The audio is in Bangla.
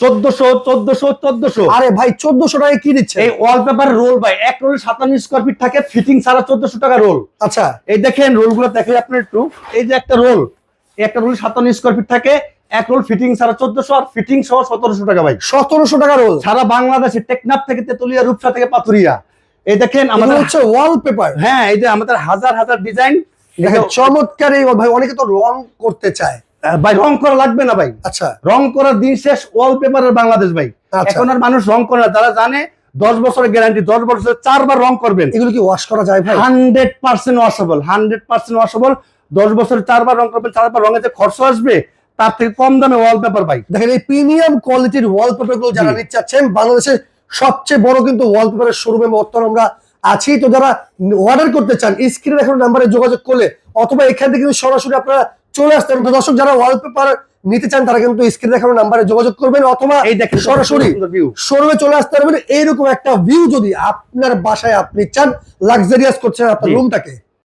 চোদ্দশো চোদ্দশো চোদ্দশো। আরে ভাই চোদ্দশো কি দিচ্ছে এই ওয়ালপেপার রোল ভাই এক রোল সাতান্ন স্কোয়ার ফিট থাকে ফিটিং ছাড়া চোদ্দশো টাকা রোল আচ্ছা। এই দেখেন রোলগুলো দেখেন আপনার একটু। এই যে একটা রোল একটা রোল সাতান্ন স্কোয়ার ফিট থাকে এক রোল ফিটিং ছাড়া চোদ্দশো আর ফিটিং সহ সতেরোশো টাকা ভাই। সতেরোশো টাকা রোল সারা বাংলাদেশে টেকনাফ থেকে তেতুলিয়া রূপসা থেকে পাথুরিয়া। এই দেখেন আমাদের হচ্ছে ওয়ালপেপার হ্যাঁ এই যে আমাদের হাজার হাজার ডিজাইন চমৎকার এই ভাই অনেকে তো রং করতে চায়। ভাই রং করা লাগবে না ভাই। আচ্ছা। রং করার দিন শেষ ওয়ালপেপারের বাংলাদেশ ভাই। আচ্ছা। এখন আর মানুষ রং করে না। যারা জানে দশ বছরের গ্যারান্টি দশ বছরের চারবার রং করবেন। এগুলো কি ওয়াশ করা যায় ভাই? Hundred percent washable hundred percent washable দশ বছরের চারবার রং করবেন চারবার রঙে যে খরচ আসবে তার থেকে কম দামে ওয়ালপেপার ভাই। দেখেন এই প্রিমিয়াম কোয়ালিটির ওয়ালপেপারগুলো যারা। নিতে চাচ্ছেন বাংলাদেশের সবচেয়ে বড় কিন্তু ওয়ালপেপারের শোরুমে বর্তমানে আমরা আছি। তো যারা অর্ডার করতে চান স্ক্রিনে এখন নাম্বারে যোগাযোগ করলে অথবা এখান থেকে কিন্তু সরাসরি আপনারা চলে আসতে পারেন তো দর্শক যারা ওয়ালপেপার নিতে চান তারা কিন্তু স্ক্রিনে দেখানো নাম্বারে যোগাযোগ করবেন অথবা এই দেখেন সরাসরি ভিউ শোরুমে চলে আসতে পারবেন। এইরকম একটা ভিউ যদি আপনার বাসায় আপনি চান লাক্সারিয়াস করছেন আপনার রুমটাকে